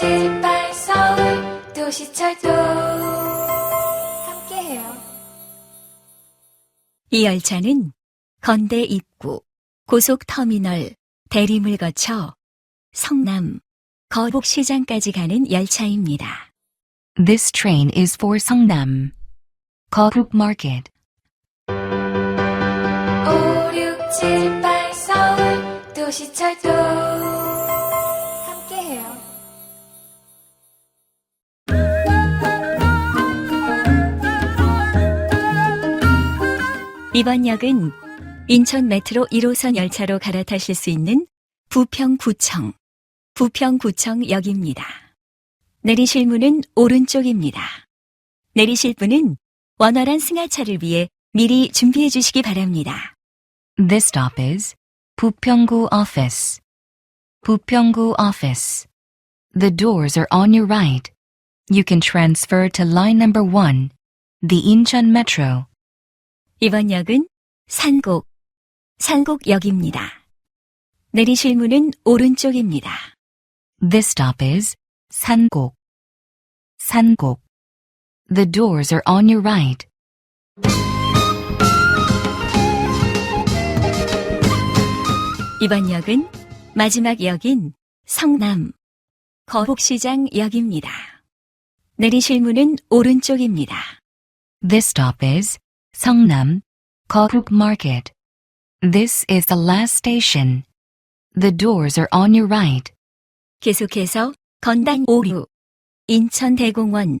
7, 8 서울 도시철도 함께해요. 이 열차는 건대 입구, 고속터미널, 대림을 거쳐 성남, 거북시장까지 가는 열차입니다. This train is for Songnam, Kokook Market. 5, 6, 7, 8 서울 도시철도 이번 역은 인천 메트로 1호선 열차로 갈아타실 수 있는 부평구청, 부평구청역입니다. 내리실 문은 오른쪽입니다. 내리실 분은 원활한 승하차를 위해 미리 준비해 주시기 바랍니다. This stop is Pupyonggu Office. Pupyonggu Office. The doors are on your right. You can transfer to line number 1, the Incheon Metro. 이번 역은 산곡, 산곡역입니다. 내리실 문은 오른쪽입니다. This stop is Sangok. Sangok. The doors are on your right. 이번 역은 마지막 역인 성남, 거북시장 역입니다. 내리실 문은 오른쪽입니다. This stop is Songnam, Kokook Market. This is the last station. The doors are on your right. 계속해서 건당 5루, 인천대공원,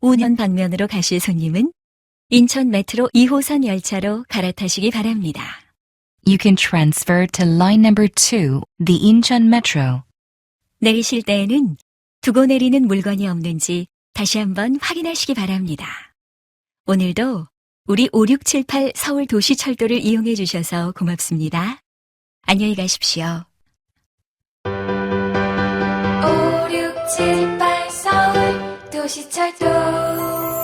운현 방면으로 가실 손님은 인천 메트로 2호선 열차로 갈아타시기 바랍니다. You can transfer to line number 2, the Incheon Metro. 내리실 때에는 두고 내리는 물건이 없는지 다시 한번 확인하시기 바랍니다. 오늘도 우리 5678 서울 도시철도를 이용해 주셔서 고맙습니다. 안녕히 가십시오. 5, 6, 7, 8 서울 도시철도.